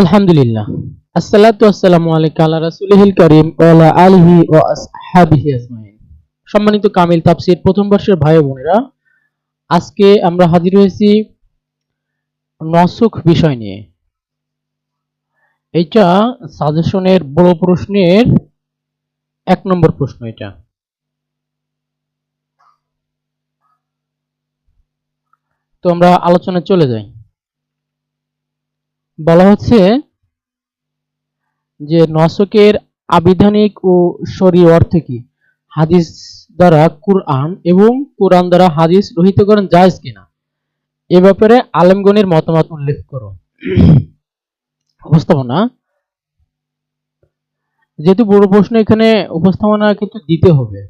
আলহামদুলিল্লাহ। আসসালাতু আলা কারীম ওয়া আলা আলিহি ওয়া আসহাবিহি আজমাইন। সম্মানিত কামিল তাফসীর প্রথম বর্ষের ভাই বোনেরা, আজকে আমরা হাজির হয়েছি নসুখ বিষয় নিয়ে। এটা সাজেশনের বড় প্রশ্নের এক নম্বর প্রশ্ন এটা। তো আমরা আলোচনায় চলে যাই। বলা হচ্ছে যে নসকের আবিধানিক ও শরী অর্থ কি? হাদিস দ্বারা কুরআন এবং কুরআন দ্বারা হাদিস রহিত করেন জায়েজ কিনা? এ ব্যাপারে আলেমগণের মতামত উল্লেখ করো। উপস্থাপনা। যেহেতু বড় প্রশ্ন এখানে উপস্থাপনা কিন্তু দিতে হবে।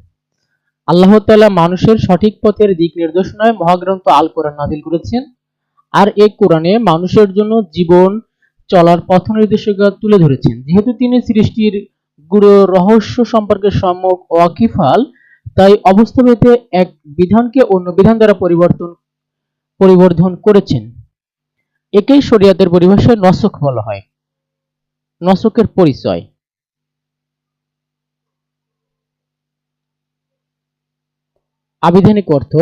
আল্লাহ তাআলা মানুষের সঠিক পথের দিক নির্দেশনায় মহাগ্রন্থ আল কোরআন নাজিল করেছেন। আর এই কোরআনে মানুষের জন্য জীবন চলার পথ নির্দেশিকা তুলে ধরেছেন। যেহেতু তিনি সৃষ্টির গুরু রহস্য সম্পর্কে সম্যক ওয়াকিফাল তাই অবস্থাভেদে এক বিধানকে অন্য বিধান দ্বারা পরিবর্তন, পরিবর্ধন করেছেন। একেই শরিয়াতের পরিভাষায় নসক বলা হয়। নসকের পরিচয়। আবিধানিক অর্থ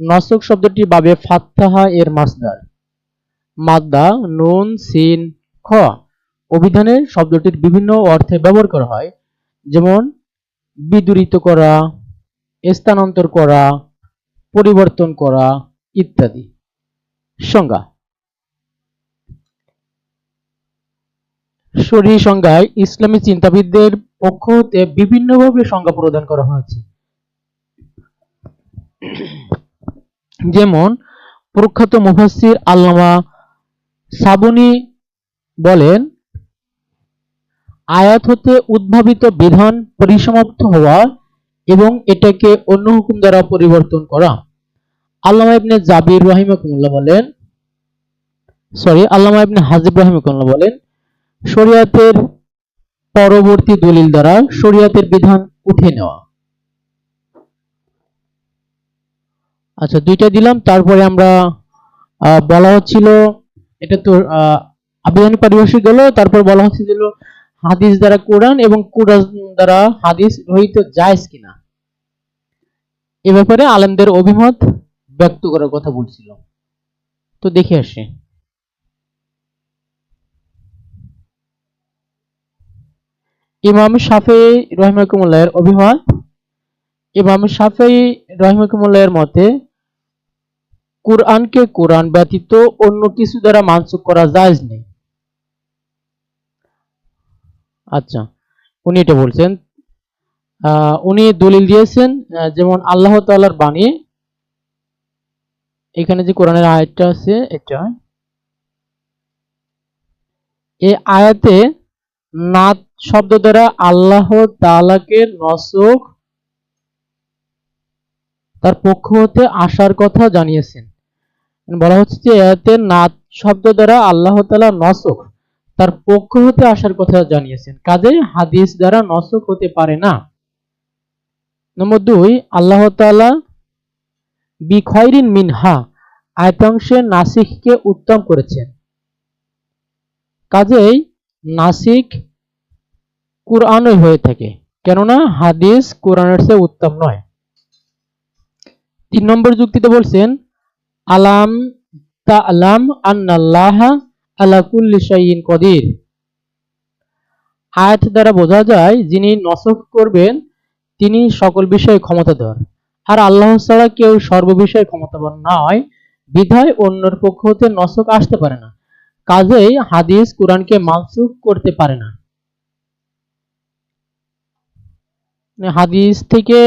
নসক শব্দটি বাবে ফাত্তাহা এর মাসদার। মাদ্দা, নুন, সিন, খ অভিধানে শব্দটির বিভিন্ন অর্থে ব্যবহার করা হয়। যেমন, বিদুরিত করা, স্থানান্তর করা, পরিবর্তন করা ইত্যাদি। সংজ্ঞা। শরীর সংজ্ঞায় ইসলামী চিন্তাবিদদের পক্ষ হতে বিভিন্নভাবে সংজ্ঞা প্রদান করা হয়েছে। যেমন প্রখ্যাত মুফাসসির আল্লামা সাবুনি বলেন, আয়াত হতে উদ্ভাবিত বিধান পরিসমাপ্ত হওয়া এবং এটাকে অন্য হুকুম দ্বারা পরিবর্তন করা। আল্লামা ইবনে জাবির রাহিমাকুল্লাহ বলেন, সরি, আল্লামা ইবনে হাজিব রাহিমাকুল্লাহ বলেন, শরিয়াতের পরবর্তী দলিল দ্বারা শরিয়াতের বিধান উঠে নেওয়া। আচ্ছা দুইটা দিলাম, তারপরে আমরা বলা হচ্ছিল, এটা তো আবিধানিক পারিভাষিক গেল, তারপর বলা হচ্ছিল হাদিস দ্বারা কোরআন এবং কোরআন দ্বারা হাদিস রহিত জায়েজ কিনা। এ ব্যাপারে আলেমদের অভিমত ব্যক্ত করার কথা বলছিল। তো দেখে আসি। ইমাম শাফি রহিমাকুমুল্লাহের অভিমত, ইমাম শাফি রহিমাকুমুল্লাহের মতে কুরআনকে কোরআন ব্যতীত অন্য কিছু দ্বারা মানসুখ করা জায়েজ নেই। আচ্ছা উনি এটা বলছেন। উনি দলিল দিয়েছেন যেমন আল্লাহ তাআলার বাণী। এখানে যে কোরআনের আয়াতটা আছে, এটা এই আয়াতে নাত শব্দ দ্বারা আল্লাহ তাআলাকে নসখ, তার পক্ষ হতে আসার কথা জানিয়েছেন। বলা হচ্ছে যে এতে নাত শব্দ দ্বারা আল্লাহ তাআলা নসখ, তার পক্ষ হতে আসার কথা জানিয়েছেন। কাজে হাদিস দ্বারা নসখ হতে পারে না। নম্বর দুই, আল্লাহ তাআলা বিখয়রিন মিনহা, আয়তাংশে নাসিককে উত্তম করেছেন। কাজেই নাসিক কুরআনই হয়ে থাকে, কেননা হাদিস কোরআনের চেয়ে উত্তম নয়। তিন নম্বর যুক্তিতে বলছেন আলাম তা আলাম আন্নাল্লাহ আলা কুল্লি শাইইন কদির। আয়াত দ্বারা বোঝা যায়, যিনি নসখ করবেন, তিনি সকল বিষয়ে ক্ষমতাধর। আর আল্লাহ ছাড়া কেউ সর্ববিষয়ে ক্ষমতাবান নয়, বিধায় অন্যর পক্ষ হতে নসক আসতে পারে না। কাজেই হাদিস কোরআনকে মানসুখ করতে পারে না। হাদিস থেকে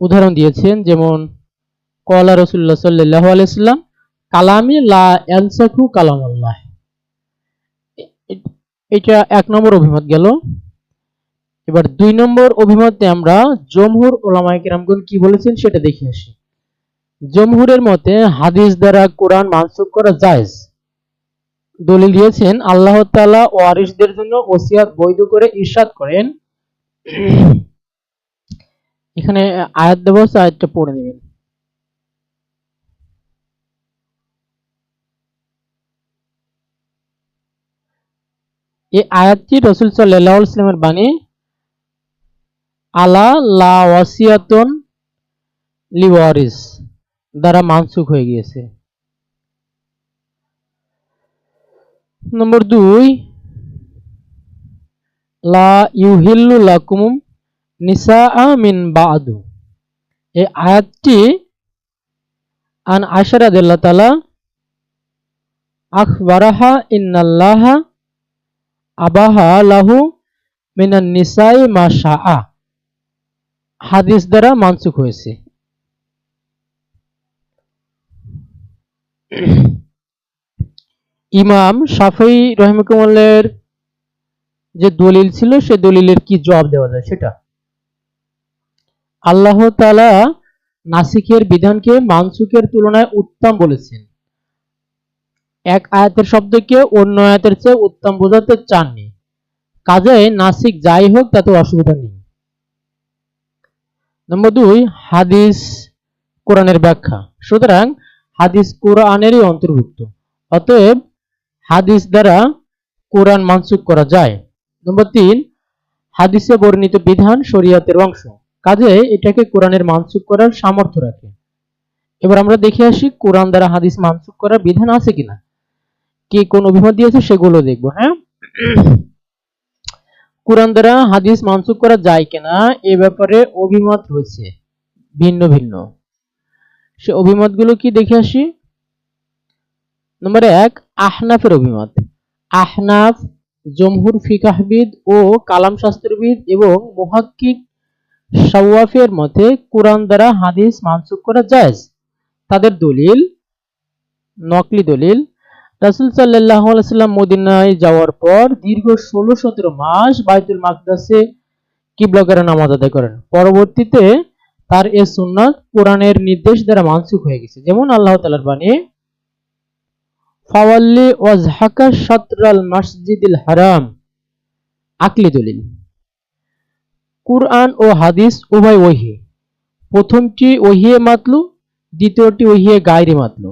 উদাহরণ দিয়েছেন, যেমন কলা রসুল্লাহ সাল্লাহ আলাইসাল্লাম কালামি লা ইয়ানসাখু কালাম আল্লাহ এটা এক নম্বর অভিমত গেল। এবার দুই নম্বর অভিমতে আমরা জমহুর ওলামায়ে কেরামগণ কি বলেছেন সেটা দেখে আসি। জমহুরের মতে হাদিস দ্বারা কোরআন মানসুখ করা জায়েজ। দলিল দিয়েছেন, আল্লাহ তাআলা ওয়ারিসদের জন্য ওসিয়াত বৈধ করে ইরশাদ করেন। এখানে আয়াত দেব, আয়াতটা পড়ে নেবেন। এই আয়াতটি রসুল সাল্লাহ ইসলামের বাণী, আলা লা ওয়াসিয়াতুন লিওয়ারিস দ্বারা মানসুখ হয়ে গিয়েছে। নম্বর দুই, লা ইউহিল্লু লাকুম নিসা মিন বাদু। এই আয়াতটি আন রাদিয়াল্লাহু তাআলা, আখবারাহা ইন্নাল্লাহা আবাহা লাহু নিসাই মা হাদিস দ্বারা মানসুখ হয়েছে। ইমাম শাফি রহিমকুমলের যে দলিল ছিল, সে দলিলের কি জবাব দেওয়া যায় সেটা? আল্লাহ তাআলা নাসিকের বিধানকে মানসুকের তুলনায় উত্তম বলেছেন। এক আয়াতের শব্দকে অন্য আয়াতের চেয়ে উত্তম বোঝাতে চাননি। কাজে নাসিক যাই হোক, তাতে অসুবিধা নেই। নম্বর দুই, হাদিস কোরআনের ব্যাখ্যা। সুতরাং হাদিস কোরআনেরই অন্তর্ভুক্ত। অতএব হাদিস দ্বারা কোরআন মানসুখ করা যায়। নম্বর তিন, হাদিসে বর্ণিত বিধান শরিয়াতের অংশ। কাজে এটাকে কোরআনের মানসুক করার সামর্থ্য রাখে। এবার আমরা দেখে আসি কোরআন দ্বারা হাদিস মানসুক করার বিধান আছে কিনা। কে কোন অভিমত দিয়েছে সেগুলো দেখব হ্যাঁ? কোরআন দ্বারা হাদিস মানসুখ করা যায় কিনা এ ব্যাপারে অভিমত রয়েছে, ভিন্ন ভিন্ন। সে অভিমতগুলো কি দেখে আসি? নম্বর এক, আহনাফের অভিমত। আহনাফ, জমহুর ফিকাহবিদ ও কালাম শাস্ত্রবিদ এবং মুহাক্কিক শাওয়াফের মতে কোরআন দ্বারা হাদিস মানসুখ করা যায় তাদের দলিল, নকলি দলিল রাসুল সাল্লাহ সাল্লাম মদিনায় যাওয়ার পর দীর্ঘ ষোলো সতেরো মাস বাইতুল মাকদাসে কিবলকেরা নামাজ আদায় করেন। পরবর্তীতে তার এ সুন্নাত কোরআনের নির্দেশ দ্বারা মানসুখ হয়ে গেছে। যেমন আল্লাহ তালার বাণী, ফাওয়াল্লি ওয়াজহাকা শাতরাল মসজিদিল হারাম আকলি দলিল। কুরআন ও হাদিস উভয় ওহি। প্রথমটি ওহিয়ে মাতলু, দ্বিতীয়টি ওহিয়ে গায়রে মাতলু।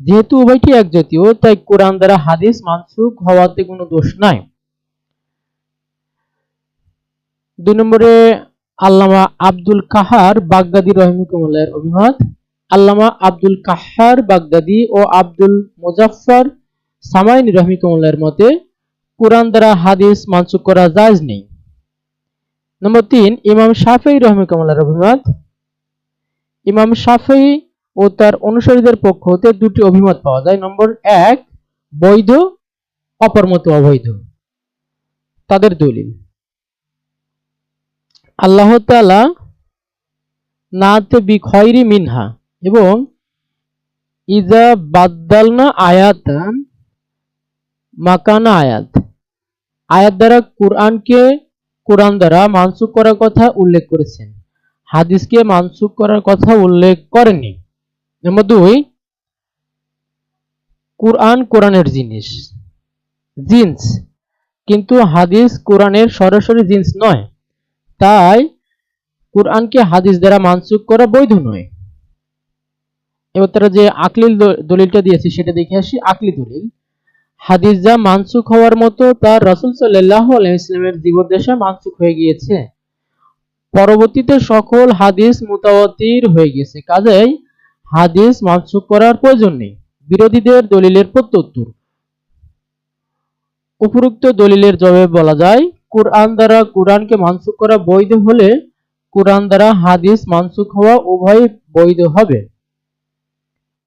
যেহেতু উভয়টি এক জাতীয় তাই কোরআন দ্বারা হাদিস মানসুখ হওয়াতে কোনো দোষ নাই। দুই নম্বরে, আল্লামা আব্দুল কাহার বাগদাদি রহিমকুমুল্লাহের অভিমত, আল্লামা আব্দুল কাহার বাগদাদি ও আব্দুল মুজাফফর সামাইনি রহিমকুমুল্লাহের মতে, কোরআন দ্বারা হাদিস মানসুখ করা জায়জ নেই। নম্বর তিন, ইমাম শাফি রহমিকামুল্লাহর অভিমত, ইমাম শাফি ও তার অনুসারীদের পক্ষ হতে দুটি অভিমত পাওয়া যায়। নম্বর এক, বৈধ, অপর মতো অবৈধ। তাদের দলিল। আল্লাহ তালা নাতে বিখয়রি মিনহা এবং ইজা বাদ্দালনা আয়াতান মাকানা আয়াত। আয়াত দ্বারা কোরআনকে, কোরআন দ্বারা মানসুখ করার কথা উল্লেখ করেছেন। হাদিসকে মানসুখ করার কথা উল্লেখ করেননি। নম্বর দুই কোরআন কোরআনের জিনিস। জিন্স। কিন্তু হাদিস কোরআনের সরাসরি জিন্স নয়। তাই কোরআনকে হাদিস দ্বারা মানসুখ করা বৈধ নয়। এবার তারা যে আকলিল দলিলটা দিয়েছে, সেটা দেখে আসি। আকলি দলিল। হাদিস যা মানসুখ হওয়ার মতো তার রসুল সাল্লাহ আলাইসলামের জীবদ্দশা মানসুখ হয়ে গিয়েছে। পরবর্তীতে সকল হাদিস মোতাবতির হয়ে গেছে কাজেই হাদিস মানসুখ করার প্রয়োজন নেই। বিরোধীদের দলিলের প্রত্যুত্তর। উপরুক্ত দলিলের জবাবে বলা যায়, কোরআন দ্বারা কোরআনকে মানসুখ করা বৈধ হলে কোরআন দ্বারা হাদিস মানসুখ হওয়া উভয় বৈধ হবে।